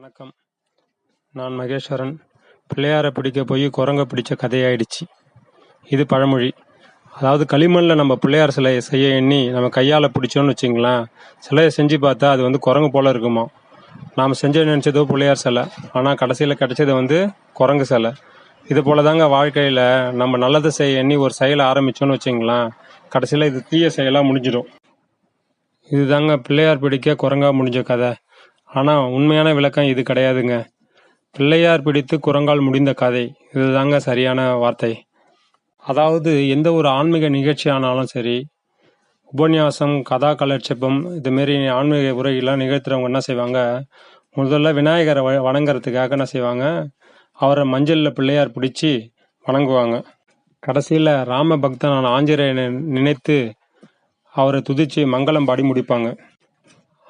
வணக்கம். நான் மகேஸ்வரன். பிள்ளையாரை பிடிக்க போய் குரங்க பிடிச்ச கதையாயிடுச்சு. இது பழமொழி. அதாவது களிமண்ணில் நம்ம பிள்ளையார் சிலையை செய்ய எண்ணி நம்ம கையால் பிடிச்சோன்னு வச்சுங்களேன் சிலையை செஞ்சு பார்த்தா அது வந்து குரங்கு போல் இருக்குமா? நாம் செஞ்ச நினச்சதோ பிள்ளையார் சிலை ஆனால் கடைசியில் கிடைச்சது வந்து குரங்கு சிலை. இது போல தாங்க வாழ்க்கையில் நம்ம நல்லதை செய்ய எண்ணி ஒரு செயலை ஆரம்பிச்சோன்னு வச்சுங்களேன் கடைசியில் இது தீய செயலாக முடிஞ்சிடும். இதுதாங்க பிள்ளையார் பிடிக்க குரங்கா முடிஞ்ச கதை. ஆனால் உண்மையான விளக்கம் இது கிடையாதுங்க. பிள்ளையார் பிடித்து குரங்கால் முடிந்த கதை. இதுதாங்க சரியான வார்த்தை. அதாவது எந்த ஒரு ஆன்மீக நிகழ்ச்சி ஆனாலும் சரி உபன்யாசம் கதா கலட்சேபம் இதுமாரி ஆன்மீக உரைகள்லாம் நிகழ்த்துறவங்க என்ன செய்வாங்க? முதல்ல விநாயகரை வ- வணங்குறதுக்காக என்ன செய்வாங்க? அவரை மஞ்சளில் பிள்ளையார் பிடிச்சி வணங்குவாங்க. கடைசியில் ராம பக்தனான ஆஞ்சநேயனை நினைத்து அவரை துதிச்சு மங்களம் பாடி முடிப்பாங்க.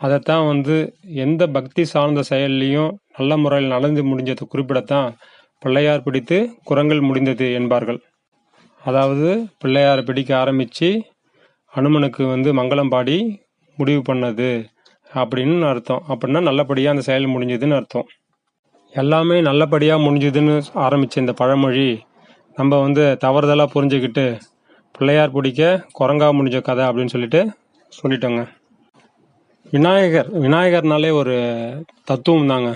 அதைத்தான் வந்து எந்த பக்தி சார்ந்த செயல்லையும் நல்ல முறையில் நடந்து முடிஞ்சதை குறிப்பிடத்தான் பிள்ளையார் பிடித்து குரங்கள் முடிந்தது என்பார்கள். அதாவது பிள்ளையாரை பிடிக்க ஆரம்பித்து அனுமனுக்கு வந்து மங்களம் பாடி முடிவு பண்ணது அப்படின்னு அர்த்தம். அப்படின்னா நல்லபடியாக அந்த செயல் முடிஞ்சதுன்னு அர்த்தம். எல்லாமே நல்லபடியாக முடிஞ்சதுன்னு ஆரம்பித்த இந்த பழமொழி நம்ம வந்து தவறுதலாக புரிஞ்சுக்கிட்டு பிள்ளையார் பிடிக்க குரங்கா முடிஞ்ச கதை அப்படின்னு சொல்லிட்டு சொல்லிட்டோங்க. விநாயகர் விநாயகர்னாலே ஒரு தத்துவம் தாங்க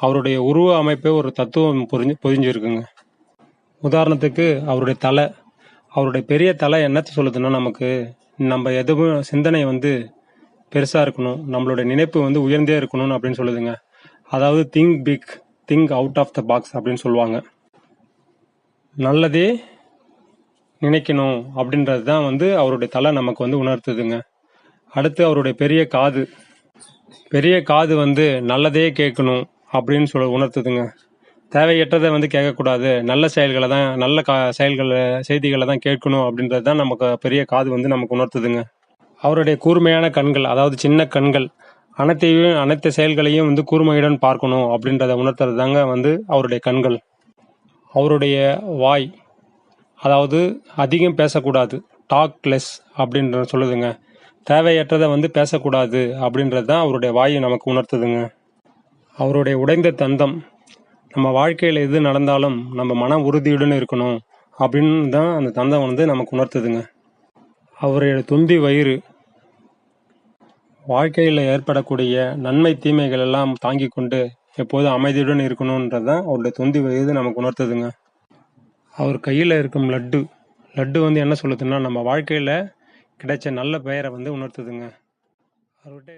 அவருடைய உருவ அமைப்பே ஒரு தத்துவம் புரிஞ்சு பொதிஞ்சிருக்குங்க உதாரணத்துக்கு அவருடைய தலை. அவருடைய பெரிய தலை என்னத்தை சொல்லுதுன்னா நமக்கு நம்ம எதுவும் சிந்தனை வந்து பெருசாக இருக்கணும். நம்மளுடைய நினைப்பு வந்து உயர்ந்தே இருக்கணும் அப்படின்னு சொல்லுதுங்க. அதாவது think big think out of the box அப்படின்னு சொல்லுவாங்க. நல்லதே நினைக்கணும் அப்படின்றது தான் வந்து அவருடைய தலை நமக்கு வந்து உணர்த்துதுங்க. அடுத்து அவருடைய பெரிய காது. பெரிய காது வந்து நல்லதே கேட்கணும் அப்படின்னு சொல்ல உணர்த்துதுங்க. தேவையற்றதை வந்து கேட்கக்கூடாது. நல்ல செயல்களை தான் நல்ல கா செயல்களை செய்திகளை தான் கேட்கணும் அப்படின்றது தான் நமக்கு பெரிய காது வந்து நமக்கு உணர்த்துதுங்க. அவருடைய கூர்மையான கண்கள் அதாவது சின்ன கண்கள் அனைத்தையும் அனைத்து செயல்களையும் வந்து கூர்மையுடன் பார்க்கணும் அப்படின்றத உணர்த்துறது தாங்க வந்து அவருடைய கண்கள். அவருடைய வாய் அதாவது அதிகம் பேசக்கூடாது. டாக் லெஸ் அப்படின்ற சொல்லுதுங்க. தேவையற்றதை வந்து பேசக்கூடாது அப்படின்றது தான் அவருடைய வாயு நமக்கு உணர்த்துதுங்க. அவருடைய உடைந்த தந்தம் நம்ம வாழ்க்கையில் எது நடந்தாலும் நம்ம மன உறுதியுடன் இருக்கணும் அப்படின்னு தான் அந்த தந்தம் வந்து நமக்கு உணர்த்துதுங்க. அவருடைய தொந்தி வயிறு வாழ்க்கையில் ஏற்படக்கூடிய நன்மை தீமைகள் எல்லாம் தாங்கி கொண்டு எப்போதும் அமைதியுடன் இருக்கணுன்றது தான் அவருடைய தொந்தி வயது நமக்கு உணர்த்துதுங்க. அவர் கையில் இருக்கும் லட்டு லட்டு வந்து என்ன சொல்லுதுன்னா நம்ம வாழ்க்கையில் கிடைச்ச நல்ல பெயரை வந்து உணர்த்துதுங்க. அவர்கிட்ட